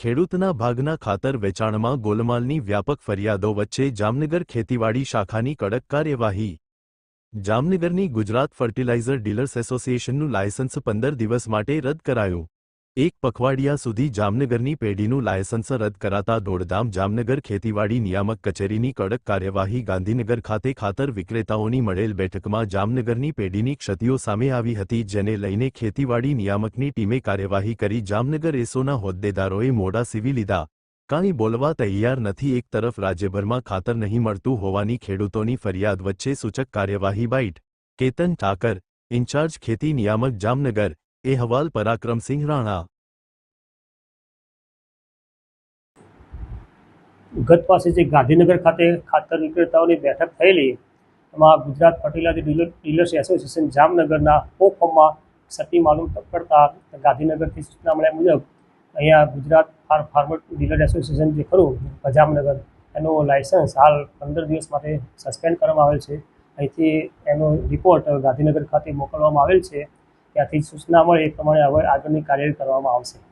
ખેડૂતના ભાગના ખાતર વેચાણમાં ગોલમાલની વ્યાપક ફરિયાદો વચ્ચે જામનગર ખેતીવાડી શાખાની કડક કાર્યવાહી. જામનગરની ગુજરાત ફર્ટિલાઇઝર ડીલર્સ એસોસિએશનનું લાયસન્સ પંદર દિવસ માટે રદ કરાયું. એક પખવાડિયા સુધી જામનગરની પેઢીનું લાયસન્સ રદ કરાતા દોડધામ જામનગર ખેતીવાડી નિયામક કચેરીની કડક કાર્યવાહી ગાંધીનગર ખાતે ખાતર વિક્રેતાઓની મળેલ બેઠકમાં જામનગરની પેઢીની ક્ષતિઓ સામે આવી હતી, જેને લઈને ખેતીવાડી નિયામકની ટીમે કાર્યવાહી કરી. જામનગર એસોના હોદ્દેદારોએ મોડા સીવી લીધા. કાંઈ બોલવા તૈયાર નથી. એક તરફ રાજ્યભરમાં ખાતર નહીં મળતું હોવાની ખેડૂતોની ફરિયાદ વચ્ચે સૂચક કાર્યવાહી બાઇટ કેતન ઠાકર, ઇન્ચાર્જ ખેતી નિયામક જામનગર એ હવાલ પરાક્રમસિંહ રાણા. ગત પાસે જે ગાંધીનગર ખાતે ખાતર વિક્રેતાઓની બેઠક થયેલી, એમાં Gujarat fertiliser dealer dealers association જામનગરના ફોર્મમાં ક્ષતિ માલુમ કરતા ગાંધીનગરથી સૂચના મળ્યા મુજબ, અહીંયા Gujarat far farmer dealer association જે ખરું જામનગર, એનો લાયસન્સ હાલ પંદર દિવસ માટે સસ્પેન્ડ કરવામાં આવેલ છે. અહીંથી એનો રિપોર્ટ ગાંધીનગર ખાતે મોકલવામાં આવેલ છે. ત્યાંથી સૂચના મળે એ પ્રમાણે હવે આગળની કાર્યવાહી કરવામાં આવશે.